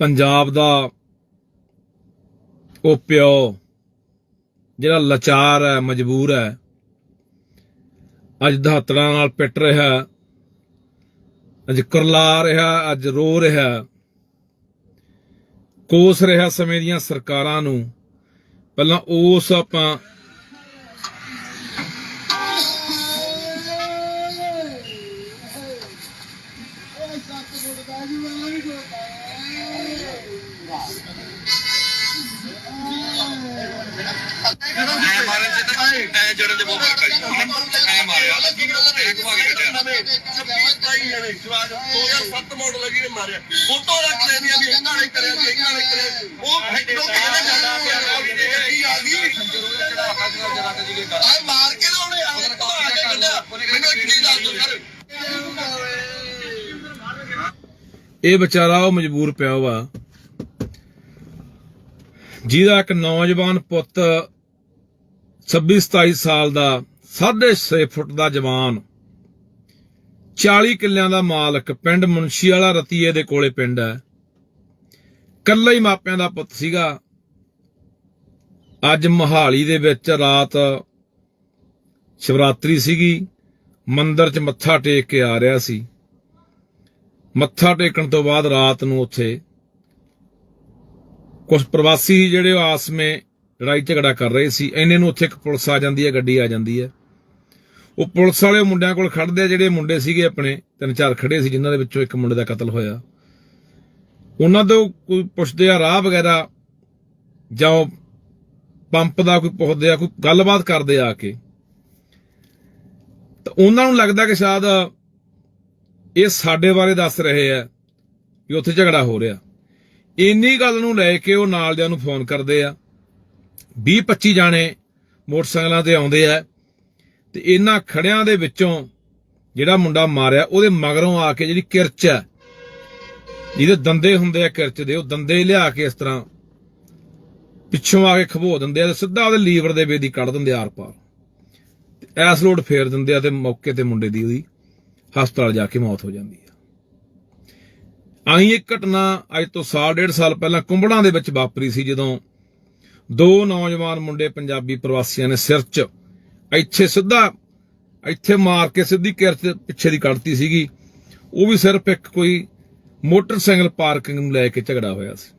ਪੰਜਾਬ ਦਾ ਉਹ ਪਿਓ ਜਿਹੜਾ ਲਾਚਾਰ ਹੈ, ਮਜਬੂਰ ਹੈ, ਅੱਜ ਦਹਾਤੜਾਂ ਨਾਲ ਪਿੱਟ ਰਿਹਾ ਅੱਜ ਕਰਲਾ ਰਿਹਾ, ਅੱਜ ਰੋ ਰਿਹਾ ਕੋਸ ਰਿਹਾ ਸਮੇਂ ਦੀਆਂ ਸਰਕਾਰਾਂ ਨੂੰ। ਪਹਿਲਾਂ ਉਸ ਆਪਾਂ ਐ ਮਾਰਨ ਚ ਤਾਂ ਐ ਜੜਨ ਦੇ ਬਹੁਤ ਫ਼ਰਕ ਹੈ ਜੀ ਐ ਮਾਰਿਆ। ਐ ਘੁਮਾ ਕੇ ਕੱਢਿਆ। 2007 ਮਾਡਲ ਜੀ ਨੇ ਮਾਰਿਆ ਫੋਟੋ ਰੱਖ ਲੈਂਦੀ ਆ ਵੀ ਇਹਨਾਂ ਨੇ ਕਰਿਆ ਸੀ ਇਹਨਾਂ ਨੇ ਕਰਿਆ। ਉਹ ਫੈਕਟਰੀ ਕਹਿੰਦਾ ਜਾਂਦਾ ਪਿਆ। ਵੀ ਗੱਡੀ ਆ ਗਈ। ਆ ਮਾਰ ਕੇ ਲਾਉਣੇ ਆ ਘੁਮਾ ਕੇ ਕੱਢਿਆ। ਮੈਨੂੰ ਇੱਕ ਚੀਜ਼ ਦੱਸ ਦਿਓ ਸਰ। ਇਹ ਵਿਚਾਰਾ ਉਹ ਮਜਬੂਰ ਪਿਆ ਵਾ। ਜਿਹਦਾ ਇੱਕ ਨੌਜਵਾਨ ਪੁੱਤ 26 27 ਸਾਲ ਦਾ 6.5 ਫੁੱਟ ਦਾ ਜਵਾਨ 40 ਕਿੱਲਿਆਂ ਦਾ ਮਾਲਕ, ਪਿੰਡ ਮੁਨਸ਼ੀ ਵਾਲਾ ਰਤੀਏ ਦੇ ਕੋਲੇ ਪਿੰਡ ਹੈ। ਕੱਲਾ ਹੀ ਮਾਪਿਆਂ ਦਾ ਪੁੱਤ ਸੀਗਾ। ਅੱਜ ਮਹਾਲੀ ਦੇ ਵਿੱਚ ਰਾਤ ਸ਼ਿਵਰਾਤਰੀ ਸੀਗੀ। ਮੰਦਰ 'ਚ ਮੱਥਾ ਟੇਕ ਕੇ ਆ ਰਿਹਾ ਸੀ। ਮੱਥਾ ਟੇਕਣ ਤੋਂ ਬਾਅਦ ਰਾਤ ਨੂੰ ਉੱਥੇ ਕੁਝ ਪ੍ਰਵਾਸੀ ਜਿਹੜੇ ਉਹ ਆਸਮੇ ਲੜਾਈ ਝਗੜਾ ਕਰ ਰਹੇ ਸੀ। ਇੰਨੇ ਨੂੰ ਉੱਥੇ ਇੱਕ ਪੁਲਿਸ ਆ ਜਾਂਦੀ ਹੈ, ਗੱਡੀ ਆ ਜਾਂਦੀ ਹੈ। ਉਹ ਪੁਲਿਸ ਵਾਲੇ ਮੁੰਡਿਆਂ ਕੋਲ ਖੜਦੇ ਆ, ਜਿਹੜੇ ਮੁੰਡੇ ਸੀਗੇ ਆਪਣੇ, ਤਿੰਨ ਚਾਰ ਖੜੇ ਸੀ, ਜਿਨ੍ਹਾਂ ਦੇ ਵਿੱਚੋਂ ਇੱਕ ਮੁੰਡੇ ਦਾ ਕਤਲ ਹੋਇਆ। ਉਹਨਾਂ ਤੋਂ ਕੋਈ ਪੁੱਛਦੇ ਆ ਰਾਹ ਵਗੈਰਾ, ਜਾਂ ਉਹ ਪੰਪ ਦਾ ਕੋਈ ਪੁੱਛਦੇ ਆ, ਕੋਈ ਗੱਲਬਾਤ ਕਰਦੇ ਆ ਕੇ। ਤਾਂ ਉਹਨਾਂ ਨੂੰ ਲੱਗਦਾ ਕਿ ਸ਼ਾਇਦ ਇਹ ਸਾਡੇ ਬਾਰੇ ਦੱਸ ਰਹੇ ਆ ਕਿ ਉੱਥੇ ਝਗੜਾ ਹੋ ਰਿਹਾ। ਇੰਨੀ ਗੱਲ ਨੂੰ ਲੈ ਕੇ ਉਹ ਨਾਲ ਦਿਆਂ ਨੂੰ ਫੋਨ ਕਰਦੇ ਆ। 20 25 ਜਾਣੇ ਮੋਟਰਸਾਈਕਲਾਂ ਤੇ ਆਉਂਦੇ ਆ ਤੇ ਇਹਨਾਂ ਖੜਿਆਂ ਦੇ ਵਿੱਚੋਂ ਜਿਹੜਾ ਮੁੰਡਾ ਮਾਰਿਆ, ਉਹਦੇ ਮਗਰੋਂ ਆ ਕੇ ਜਿਹੜੀ ਕਿਰਚ ਹੈ ਜਿਹਦੇ ਦੰਦੇ ਹੁੰਦੇ ਆ ਕਿਰਚ ਦੇ, ਉਹ ਦੰਦੇ ਲਿਆ ਕੇ ਇਸ ਤਰ੍ਹਾਂ ਪਿੱਛੋਂ ਆ ਕੇ ਖਬੋ ਦਿੰਦੇ ਆ ਤੇ ਸਿੱਧਾ ਉਹਦੇ ਲੀਵਰ ਦੇ ਵੇਦੀ ਕੱਢ ਦਿੰਦੇ ਆਰ ਪਾਰ। ਐਸ ਲੋਡ ਫੇਰ ਦਿੰਦੇ ਆ ਤੇ ਮੌਕੇ ਤੇ ਮੁੰਡੇ ਦੀ ਉਹਦੀ ਹਸਪਤਾਲ ਜਾ ਕੇ ਮੌਤ ਹੋ ਜਾਂਦੀ ਹੈ ਆਹੀ ਇੱਕ ਘਟਨਾ ਅੱਜ ਤੋਂ ਸਾਲ, ਡੇਢ ਸਾਲ ਪਹਿਲਾਂ ਕੁੰਬੜਾਂ ਦੇ ਵਿੱਚ ਵਾਪਰੀ ਸੀ, ਜਦੋਂ ਦੋ ਨੌਜਵਾਨ ਮੁੰਡੇ ਪੰਜਾਬੀ ਪ੍ਰਵਾਸੀਆਂ ਨੇ ਸਿਰ 'ਚ ਇੱਥੇ ਸਿੱਧਾ ਇੱਥੇ ਮਾਰ ਕੇ ਸਿੱਧੀ ਕਿਰਚ ਪਿੱਛੇ ਦੀ ਕੱਢਤੀ ਸੀਗੀ। ਉਹ ਵੀ ਸਿਰਫ ਇੱਕ ਕੋਈ ਮੋਟਰਸਾਈਕਲ ਪਾਰਕਿੰਗ ਨੂੰ ਲੈ ਕੇ ਝਗੜਾ ਹੋਇਆ ਸੀ।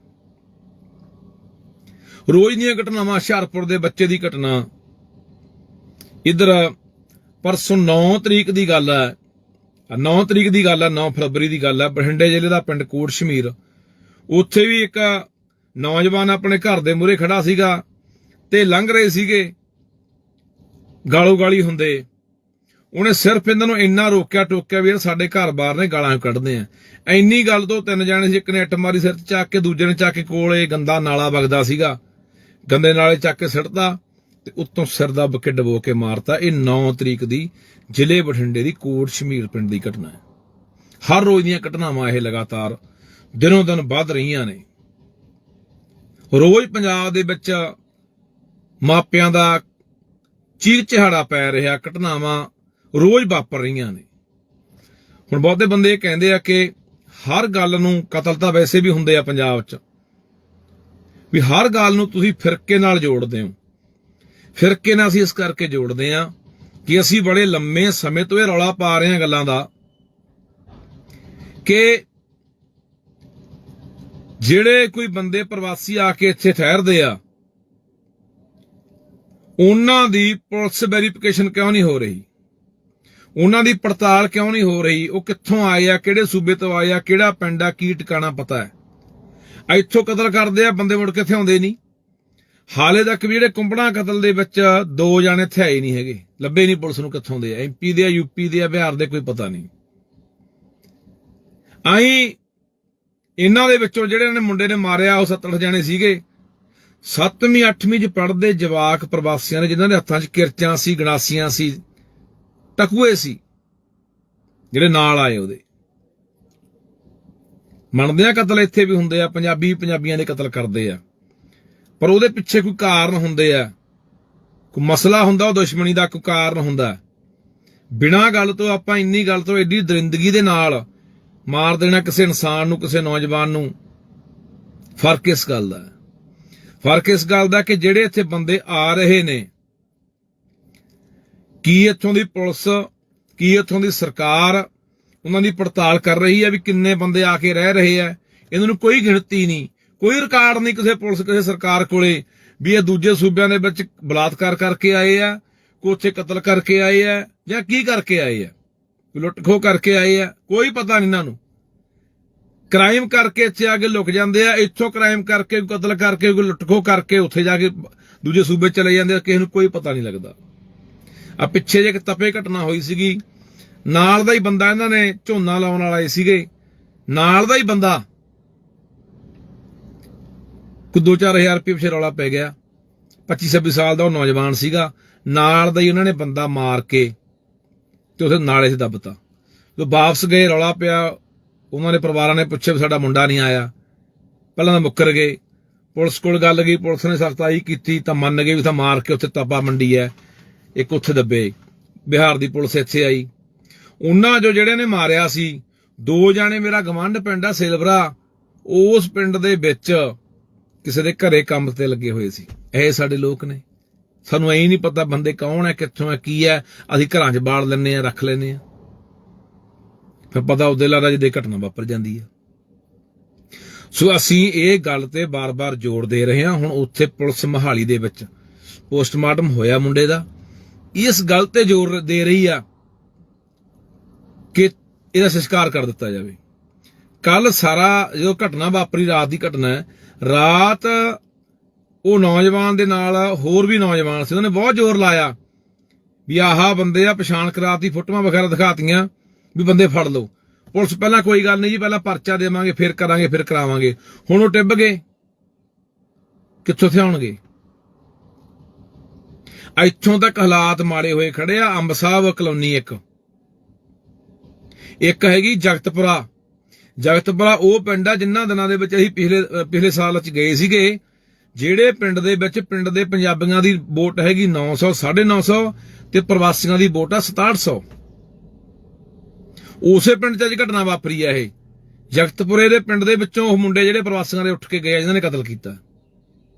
ਰੋਜ਼ ਦੀਆਂ ਘਟਨਾਵਾਂ, ਹੁਸ਼ਿਆਰਪੁਰ ਦੇ ਬੱਚੇ ਦੀ ਘਟਨਾ। ਇਧਰ, ਪਰਸੋਂ 9 ਤਰੀਕ ਦੀ ਗੱਲ ਹੈ 9 ਤਰੀਕ ਦੀ ਗੱਲ ਹੈ 9 ਫਰਵਰੀ ਦੀ ਗੱਲ ਹੈ ਬਠਿੰਡੇ ਜ਼ਿਲ੍ਹੇ ਦਾ ਪਿੰਡ ਕੋਟ ਸ਼ਮੀਰ ਉੱਥੇ ਵੀ ਇੱਕ ਨੌਜਵਾਨ ਆਪਣੇ ਘਰ ਦੇ ਮੂਹਰੇ ਖੜਾ ਸੀਗਾ ਤੇ ਲੰਘ ਰਹੇ ਸੀਗੇ। ਗਾਲੋ ਗਾਲੀ ਹੁੰਦੇ। ਉਹਨੇ ਸਿਰਫ ਇਹਨਾਂ ਨੂੰ ਇੰਨਾ ਰੋਕਿਆ ਟੋਕਿਆ ਵੀ ਇਹ ਸਾਡੇ ਘਰ ਬਾਹਰ ਨੇ ਗਾਲਾਂ ਕੱਢਦੇ ਆ। ਇੰਨੀ ਗੱਲ ਤੋਂ ਤਿੰਨ ਜਾਣੇ ਸੀ, ਇੱਕ ਨੇ ਇੱਟ ਮਾਰੀ ਸਿਰ 'ਚ ਚੱਕ ਕੇ, ਦੂਜੇ ਨੇ ਚੱਕ ਕੇ ਕੋਲੇ ਗੰਦਾ ਨਾਲਾ ਵਗਦਾ ਸੀਗਾ। ਗੰਦੇ ਨਾਲੇ ਚੱਕ ਕੇ ਸਿੱਟਦਾ ਤੇ ਉੱਤੋਂ ਸਿਰ ਦਾ ਬੱਕੇ ਡਬੋ ਕੇ ਮਾਰਤਾ। ਇਹ 9 ਤਰੀਕ ਦੀ ਜ਼ਿਲ੍ਹੇ ਬਠਿੰਡੇ ਦੀ ਕੋਟ ਸ਼ਮੀਰ ਪਿੰਡ ਦੀ ਘਟਨਾ ਹੈ। ਹਰ ਰੋਜ਼ ਦੀਆਂ ਘਟਨਾਵਾਂ ਇਹ ਲਗਾਤਾਰ ਦਿਨੋਂ ਦਿਨ ਵੱਧ ਰਹੀਆਂ ਨੇ। ਰੋਜ਼ ਪੰਜਾਬ ਦੇ ਵਿੱਚ ਮਾਪਿਆਂ ਦਾ ਚੀਕ ਚਿਹਾੜਾ ਪੈ ਰਿਹਾ, ਘਟਨਾਵਾਂ ਰੋਜ਼ ਵਾਪਰ ਰਹੀਆਂ ਨੇ। ਹੁਣ ਬਹੁਤੇ ਬੰਦੇ ਇਹ ਕਹਿੰਦੇ ਆ ਕਿ ਹਰ ਗੱਲ ਨੂੰ ਕਤਲ ਤਾਂ ਵੈਸੇ ਵੀ ਹੁੰਦੇ ਆ ਪੰਜਾਬ 'ਚ। ਵੀ ਹਰ ਗੱਲ ਨੂੰ ਤੁਸੀਂ ਫਿਰਕੇ ਨਾਲ ਜੋੜਦੇ ਹੋ। ਫਿਰਕੇ ਨਾਲ ਅਸੀਂ ਇਸ ਕਰਕੇ ਜੋੜਦੇ ਆ ਕਿ ਅਸੀਂ ਬੜੇ ਲੰਮੇ ਸਮੇਂ ਤੋਂ ਇਹ ਰੌਲਾ ਪਾ ਰਹੇ ਹਾਂ ਗੱਲਾਂ ਦਾ ਕਿ ਜਿਹੜੇ ਕੋਈ ਬੰਦੇ ਪ੍ਰਵਾਸੀ ਆ ਕੇ ਇੱਥੇ ਠਹਿਰਦੇ ਆ, ਉਹਨਾਂ ਦੀ ਪੁਲਿਸ ਵੈਰੀਫਿਕੇਸ਼ਨ ਕਿਉਂ ਨਹੀਂ ਹੋ ਰਹੀ? ਉਹਨਾਂ ਦੀ ਪੜਤਾਲ ਕਿਉਂ ਨਹੀਂ ਹੋ ਰਹੀ? ਉਹ ਕਿੱਥੋਂ ਆਏ ਆ? ਕਿਹੜੇ ਸੂਬੇ ਤੋਂ ਆਏ ਆ? ਕਿਹੜਾ ਪਿੰਡ ਆ? ਕੀ ਟਿਕਾਣਾ ਪਤਾ ਹੈ? ਇੱਥੋਂ ਕਤਲ ਕਰਦੇ ਆ, ਬੰਦੇ ਮੁੜ ਕੇ ਇੱਥੇ ਆਉਂਦੇ ਨਹੀਂ। ਹਾਲੇ ਤੱਕ ਵੀ ਜਿਹੜੇ ਕੁੰਬੜਾ ਕਤਲ ਦੇ ਵਿੱਚ ਦੋ ਜਾਣੇ ਥਿਆਏ ਨਹੀਂ ਹੈਗੇ, ਲੱਭੇ ਨਹੀਂ ਪੁਲਿਸ ਨੂੰ ਕਿੱਥੋਂ ਦੇ ਆ ਐਮਪੀ ਦੇ ਆ ਯੂਪੀ ਦੇ ਆ, ਬਿਹਾਰ ਦੇ ਕੋਈ ਪਤਾ ਨਹੀਂ। ਆਈ ਇਹਨਾਂ ਦੇ ਵਿੱਚੋਂ ਜਿਹੜੇ ਨੇ ਮੁੰਡੇ ਨੇ ਮਾਰਿਆ, ਉਹ 70 ਜਾਣੇ ਸੀਗੇ। 7ਵੀਂ 8ਵੀਂ ਚ ਪੜਦੇ ਜਵਾਕ ਪ੍ਰਵਾਸੀਆਂ ਨੇ, ਜਿਨ੍ਹਾਂ ਦੇ ਹੱਥਾਂ 'ਚ ਕਿਰਚਾਂ ਸੀ, ਗਣਾਸੀਆਂ ਸੀ ਟਕੂਏ ਸੀ, ਜਿਹੜੇ ਨਾਲ ਆਏ ਉਹਦੇ। ਮੰਨਦੇ ਆ ਕਤਲ ਇੱਥੇ ਵੀ ਹੁੰਦੇ ਆ, ਪੰਜਾਬੀ ਪੰਜਾਬੀਆਂ ਦੇ ਕਤਲ ਕਰਦੇ ਆ। ਪਰ ਉਹਦੇ ਪਿੱਛੇ ਕੋਈ ਕਾਰਨ ਹੁੰਦੇ ਆ। ਕੋਈ ਮਸਲਾ ਹੁੰਦਾ, ਉਹ ਦੁਸ਼ਮਣੀ ਦਾ ਕੋਈ ਕਾਰਨ ਹੁੰਦਾ। ਬਿਨਾਂ ਗੱਲ ਤੋਂ ਆਪਾਂ ਇੰਨੀ ਗੱਲ ਤੋਂ ਐਡੀ ਦਰਿੰਦਗੀ ਦੇ ਨਾਲ ਮਾਰ ਦੇਣਾ ਕਿਸੇ ਇਨਸਾਨ ਨੂੰ, ਕਿਸੇ ਨੌਜਵਾਨ ਨੂੰ, ਫ਼ਰਕ ਇਸ ਗੱਲ ਦਾ। ਫ਼ਰਕ ਇਸ ਗੱਲ ਦਾ ਕਿ ਜਿਹੜੇ ਇੱਥੇ ਬੰਦੇ ਆ ਰਹੇ ਨੇ, ਕੀ ਇੱਥੋਂ ਦੀ ਪੁਲਿਸ, ਕੀ ਇੱਥੋਂ ਦੀ ਸਰਕਾਰ, ਉਹਨਾਂ ਦੀ ਪੜਤਾਲ ਕਰ ਰਹੀ ਹੈ ਵੀ ਕਿੰਨੇ ਬੰਦੇ ਆ ਕੇ ਰਹਿ ਰਹੇ ਆ। ਇਹਨਾਂ ਨੂੰ ਕੋਈ ਗਿਣਤੀ ਨਹੀਂ। ਕੋਈ ਰਿਕਾਰਡ ਨਹੀਂ ਕਿਸੇ ਪੁਲਿਸ, ਕਿਸੇ ਸਰਕਾਰ ਕੋਲੇ ਵੀ ਇਹ ਦੂਜੇ ਸੂਬਿਆਂ ਦੇ ਵਿੱਚ ਬਲਾਤਕਾਰ ਕਰਕੇ ਆਏ ਆ ਕੋਈ ਉੱਥੇ ਕਤਲ ਕਰਕੇ ਆਏ ਆ, ਜਾਂ ਕੀ ਕਰਕੇ ਆਏ ਆ? ਕੋਈ ਲੁੱਟ ਖੋਹ ਕਰਕੇ ਆਏ ਆ? ਕੋਈ ਪਤਾ ਨਹੀਂ ਇਹਨਾਂ ਨੂੰ। ਕ੍ਰਾਈਮ ਕਰਕੇ ਇੱਥੇ ਆ ਕੇ ਲੁਕ ਜਾਂਦੇ ਆ, ਇੱਥੋਂ ਕ੍ਰਾਈਮ ਕਰਕੇ ਕਤਲ ਕਰਕੇ, ਕੋਈ ਲੁੱਟ ਖੋਹ ਕਰਕੇ ਉੱਥੇ ਜਾ ਕੇ ਦੂਜੇ ਸੂਬੇ ਚਲੇ ਜਾਂਦੇ ਆ, ਕਿਸੇ ਨੂੰ ਕੋਈ ਪਤਾ ਨਹੀਂ ਲੱਗਦਾ। ਆ ਪਿੱਛੇ ਜੇ ਇੱਕ ਤਪੇ ਘਟਨਾ ਹੋਈ ਸੀਗੀ, ਨਾਲ ਦਾ ਹੀ ਬੰਦਾ ਇਹਨਾਂ ਨੇ ਝੋਨਾ ਲਾਉਣ ਵਾਲੇ ਸੀਗੇ, ਨਾਲ ਦਾ ਹੀ ਬੰਦਾ ਕੋਈ 2-4000 ਰੁਪਏ ਪਿਛੇ ਰੌਲਾ ਪੈ ਗਿਆ। 25-26 ਸਾਲ ਦਾ ਉਹ ਨੌਜਵਾਨ ਸੀਗਾ। ਨਾਲ ਦਾ ਹੀ ਉਹਨਾਂ ਨੇ ਬੰਦਾ ਮਾਰ ਕੇ ਤੇ ਉਥੇ ਨਾਲੇ 'ਚ ਦੱਬਤਾ ਜਦੋਂ ਵਾਪਸ ਗਏ, ਰੌਲਾ ਪਿਆ, ਉਹਨਾਂ ਨੇ ਪਰਿਵਾਰਾਂ ਨੇ ਪੁੱਛਿਆ ਵੀ ਸਾਡਾ ਮੁੰਡਾ ਨਹੀਂ ਆਇਆ। ਪਹਿਲਾਂ ਤਾਂ ਮੁੱਕਰ ਗਏ। ਪੁਲਿਸ ਕੋਲ ਗੱਲ ਗਈ, ਪੁਲਿਸ ਨੇ ਸਖਤਾਈ ਕੀਤੀ, ਤਾਂ ਮੰਨ ਗਏ ਵੀ ਤਾਂ ਮਾਰ ਕੇ ਉੱਥੇ ਤਾਬਾ ਮੰਡੀ ਹੈ। ਇੱਕ ਉੱਥੇ ਦੱਬੇ। ਬਿਹਾਰ ਦੀ ਪੁਲਿਸ ਇੱਥੇ ਆਈ। ਉਹਨਾਂ ਜੋ ਜਿਹੜੇ ਨੇ ਮਾਰਿਆ ਸੀ, ਦੋ ਜਾਣੇ ਮੇਰਾ ਗਵੰਡ ਪਿੰਡ ਆ, ਸਿਲਵਰਾ। ਉਸ ਪਿੰਡ ਦੇ ਵਿੱਚ ਕਿਸੇ ਦੇ ਘਰੇ ਕੰਮ ਤੇ ਲੱਗੇ ਹੋਏ ਸੀ। ਇਹ ਸਾਡੇ ਲੋਕ ਨੇ। ਸਾਨੂੰ ਐਂ ਨਹੀਂ ਪਤਾ ਬੰਦੇ ਕੌਣ ਹੈ, ਕਿੱਥੋਂ ਹੈ, ਕੀ ਹੈ। ਅਸੀਂ ਘਰਾਂ 'ਚ ਬਾੜ ਲੈਂਦੇ ਆ ਰੱਖ ਲੈਂਦੇ ਆ ਫਿਰ ਪਤਾ ਉਹਦੇ ਲਾਰਾ ਜਿਹਦੇ ਘਟਨਾ ਵਾਪਰ ਜਾਂਦੀ ਹੈ। ਸੋ ਅਸੀਂ ਇਹ ਗੱਲ ਤੇ ਬਾਰ-ਬਾਰ ਜ਼ੋਰ ਦੇ ਰਹੇ ਹਾਂ। ਹੁਣ ਉੱਥੇ ਪੁਲਿਸ ਮਹਾਲੀ ਦੇ ਵਿੱਚ ਪੋਸਟਮਾਰਟਮ ਹੋਇਆ ਮੁੰਡੇ ਦਾ। ਇਸ ਗੱਲ ਤੇ ਜ਼ੋਰ ਦੇ ਰਹੀ ਆ ਕਿ ਇਹਦਾ ਸੰਸਕਾਰ ਕਰ ਦਿੱਤਾ ਜਾਵੇ। ਕੱਲ ਸਾਰਾ ਜਦੋਂ ਘਟਨਾ ਵਾਪਰੀ, ਰਾਤ ਦੀ ਘਟਨਾ ਹੈ, ਰਾਤ ਉਹ ਨੌਜਵਾਨ ਦੇ ਨਾਲ ਹੋਰ ਵੀ ਨੌਜਵਾਨ ਸੀ, ਉਹਨੇ ਬਹੁਤ ਜ਼ੋਰ ਲਾਇਆ ਵੀ ਆਹਾ ਬੰਦੇ ਆ, ਪਛਾਣ ਕਰਾਤੀ, ਫੋਟੋਆਂ ਵਗੈਰਾ ਦਿਖਾਤੀਆਂ ਵੀ ਬੰਦੇ ਫੜ ਲਓ। ਪੁਲਿਸ ਪਹਿਲਾਂ ਕੋਈ ਗੱਲ ਨਹੀਂ ਜੀ, ਪਹਿਲਾਂ ਪਰਚਾ ਦੇਵਾਂਗੇ, ਫਿਰ ਕਰਾਂਗੇ, ਫਿਰ ਕਰਾਵਾਂਗੇ। ਹੁਣ ਉਹ ਟਿੱਬ ਗਏ। ਕਿੱਥੋਂ ਥੇ ਇੱਥੋਂ ਤੱਕ ਹਾਲਾਤ ਮਾੜੇ ਹੋਏ ਖੜੇ ਆ, ਅੰਬ ਸਾਹਿਬ ਕਲੋਨੀ ਇੱਕ। ਇੱਕ ਹੈਗੀ ਜਗਤਪੁਰਾ। ਜਗਤਪੁਰਾ ਉਹ ਪਿੰਡ ਆ ਜਿੰਨਾ ਦਿਨਾਂ ਦੇ ਵਿੱਚ ਅਸੀਂ ਪਿਛਲੇ ਪਿਛਲੇ ਸਾਲ ਚ ਗਏ ਸੀਗੇ ਜਿਹੜੇ ਪਿੰਡ ਦੇ ਵਿੱਚ ਪਿੰਡ ਦੇ ਪੰਜਾਬੀਆਂ ਦੀ ਵੋਟ ਹੈਗੀ 900 950 ਤੇ ਪ੍ਰਵਾਸੀਆਂ ਦੀ ਵੋਟ ਆ 6700 ਉਸੇ ਪਿੰਡ 'ਚ ਅੱਜ ਘਟਨਾ ਵਾਪਰੀ ਆ ਇਹ। ਜਗਤਪੁਰੇ ਦੇ ਪਿੰਡ ਦੇ ਵਿੱਚੋਂ ਉਹ ਮੁੰਡੇ ਜਿਹੜੇ ਪ੍ਰਵਾਸੀਆਂ ਦੇ ਉੱਠ ਕੇ ਗਏ ਆ, ਜਿਨ੍ਹਾਂ ਨੇ ਕਤਲ ਕੀਤਾ।